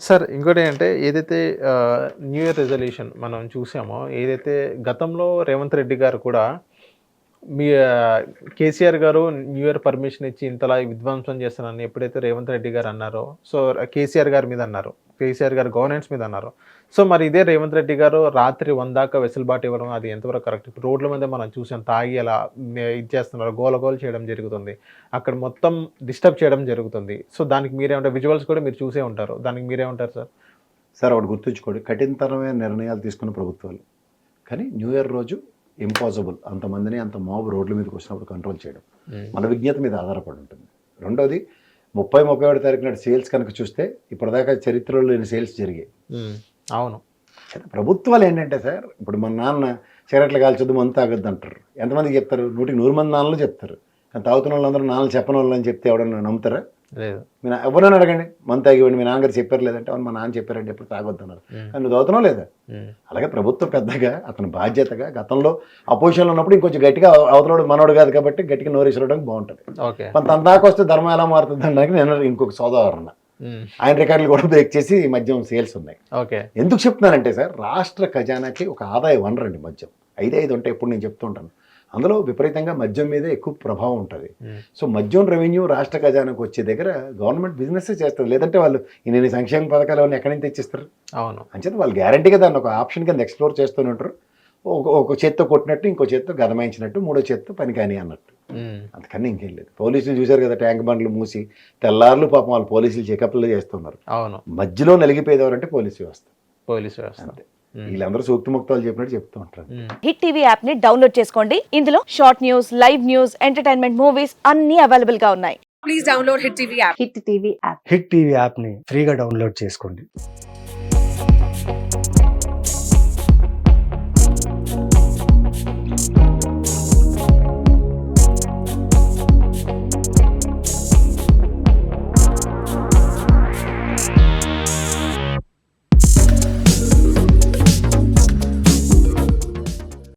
Sir ఇంకోటి ఏంటంటే ఏదైతే న్యూ ఇయర్ రెజల్యూషన్ మనం చూసామో ఏదైతే గతంలో రేవంత్ రెడ్డి గారు కూడా మీ కేసీఆర్ గారు న్యూ ఇయర్ పర్మిషన్ ఇచ్చి ఇంతలా విధ్వంసం చేస్తానని ఎప్పుడైతే రేవంత్ రెడ్డి గారు అన్నారో సో కేసీఆర్ గారి మీద అన్నారు కేసీఆర్ గారు గవర్నెన్స్ మీద అన్నారు. సో మరి ఇదే రేవంత్ రెడ్డి గారు రాత్రి వందాక వెసులుబాటు ఇవ్వడం అది ఎంతవరకు కరెక్ట్? ఇప్పుడు రోడ్ల మీద మనం చూసాం తాగి అలా ఇది చేస్తున్నారు గోలగోలు చేయడం జరుగుతుంది. అక్కడ మొత్తం డిస్టర్బ్ చేయడం జరుగుతుంది. సో దానికి మీరేమంటారు? విజువల్స్ కూడా మీరు చూసే ఉంటారు. దానికి మీరేమంటారు సార్? సార్ ఒకటి గుర్తుంచుకోండి. కఠినతరమైన నిర్ణయాలు తీసుకున్న ప్రభుత్వాలు. కానీ న్యూ ఇయర్ రోజు ఇంపాసిబుల్ అంతమందిని అంత మాబు రోడ్ల మీదకి వచ్చినప్పుడు కంట్రోల్ చేయడం. మన విజ్ఞత మీద ఆధారపడి ఉంటుంది. రెండోది ముప్పై ముప్పై ఒకటి తారీఖు నాడు సేల్స్ కనుక చూస్తే ఇప్పటిదాకా చరిత్రలో లేని సేల్స్ జరిగాయి. అవును. ప్రభుత్వాలు ఏంటంటే సార్ ఇప్పుడు మన నాన్న సిగరెట్లు కాల్చొద్దు మందు తాగొద్దు అంటారు. ఎంతమందికి చెప్తారు? నూటికి నూరు మంది నాన్నలు చెప్తారు. కానీ తాగుతున్న వాళ్ళందరూ నాన్నలు చెప్పని వాళ్ళు అని చెప్తే ఎవడన్నా నమ్ముతారా? లేదు. మీ ఎవరైనా అడగండి. మందు తాగివ్వండి మీ నాన్నగారు చెప్పారు లేదంటే అవును మా నాన్న చెప్పారంటే ఎప్పుడు తాగొద్దు అన్నారు ఉమ్, కానీ నువ్వు తాగుతున్నావు లేదా? అలాగే ప్రభుత్వం పెద్దగా అతని బాధ్యతగా గతంలో అపోజిషన్లో ఉన్నప్పుడు ఇంకొంచెం గట్టిగా అవతలోడు మనోడు కాదు కాబట్టి గట్టిగా నోరేసడానికి బాగుంటుంది. మన తన దాకా వస్తే ధర్మం ఎలా మారుతుంది అనడానికి నేను ఇంకొక సోదరణ ఉమ్, ఆయన రికార్డులు కూడా బ్రేక్ చేసి ఈ మద్యం సేల్స్ ఉన్నాయి. ఓకే. ఎందుకు చెప్తున్నానంటే సార్ రాష్ట్ర ఖజానాకి ఒక ఆదాయ వనరు అండి మద్యం. ఐదే ఐదు ఉంటాయి ఎప్పుడు నేను చెప్తూ ఉంటాను. అందులో విపరీతంగా మద్యం మీదే ఎక్కువ ప్రభావం ఉంటుంది. సో మద్యం రెవెన్యూ రాష్ట్ర ఖజానాకు వచ్చే దగ్గర గవర్నమెంట్ బిజినెస్ చేస్తుంది. లేదంటే వాళ్ళు ఇన్ని సంక్షేమ పథకాలు అవన్నీ ఎక్కడి నుంచి తెచ్చిస్తారు? అవును. అంచేత వాళ్ళు గ్యారంటీగా దాన్ని ఒక ఆప్షన్ కింద ఎక్స్ప్లోర్ చేస్తూనే ఉంటారు. ఒక ఒక చేత్తో కొట్టినట్టు ఇంకో చేత్తో గదమాయించినట్టు మూడో చేత్తో పని కానీ అన్నట్టు అంతకన్నా ఇంకేం లేదు. పోలీసులు చూశారు కదా ట్యాంక్ బండ్లు మూసి తెల్లార్లు పాపం వాళ్ళు పోలీసులు చెకప్లు చేస్తున్నారు. అవును. మధ్యలో నలిగిపోయేది ఎవరంటే పోలీసు వ్యవస్థ. పోలీసు వ్యవస్థ. అంతే. వీళ్ళందరూ సూక్తిముక్తాలు చెప్పినట్టు చెప్తూ ఉంటారు. హిట్ టీవీ యాప్ని డౌన్లోడ్ చేసుకోండి. ఇందులో short news live news entertainment movies అన్ని అవైలబుల్గా ఉన్నాయి. Please download Hit TV app. Hit TV app Hit TV యాప్ని ఫ్రీగా డౌన్లోడ్ చేసుకోండి.